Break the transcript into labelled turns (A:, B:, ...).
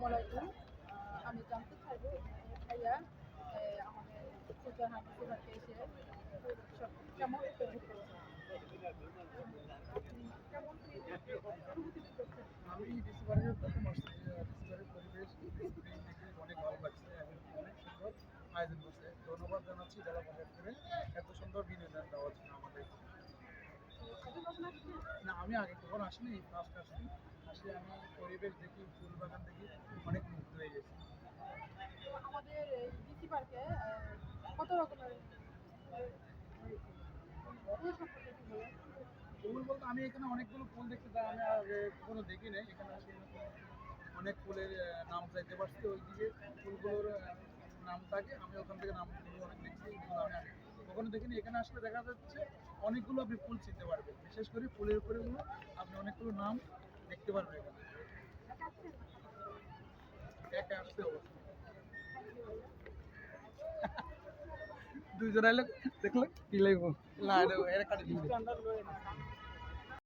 A: আলাইকুম আমি জানতে চাইব ভাইয়া আমাদের এসে কেমন
B: আমি ডিসেম্বরের প্রথম অনেক ভালো লাগছে অনেক সুন্দর ধন্যবাদ জানাচ্ছি যারা করে এত সুন্দর দেওয়ার জন্য আমাদের
A: আগে কখন আসছেন
B: না আমি আগে কখন আসিনি ফার্স্ট আসছি আসলে আমি পরিবেশ দেখি ফুল বাগান দেখি অনেক মুগ্ধ হয়ে গেছি।
A: আমাদের এই ডিসি পার্কে কত রকমের ফুল
B: বলতে আমি এখানে অনেকগুলো ফুল দেখতে পাই আমি আগে কখনো দেখি নাই এখানে আসলে অনেক ফুলের নাম চাইতে পারছি। ওই দিকে ফুলগুলোর নাম থাকে আমি ওখান থেকে নাম অনেক দেখছি আমি আগে কখনো দেখিনি এখানে আসলে দেখা যাচ্ছে অনেকগুলো আপনি ফুল চিনতে পারবেন। বিশেষ করে ফুলের উপরে গুলো আপনি অনেকগুলো নাম দেখতে পারবেন এখানে।
A: একা
B: আসতে দুইজন আইলে দেখলে কি লাগবো? না এটা এরা কাটে দিবে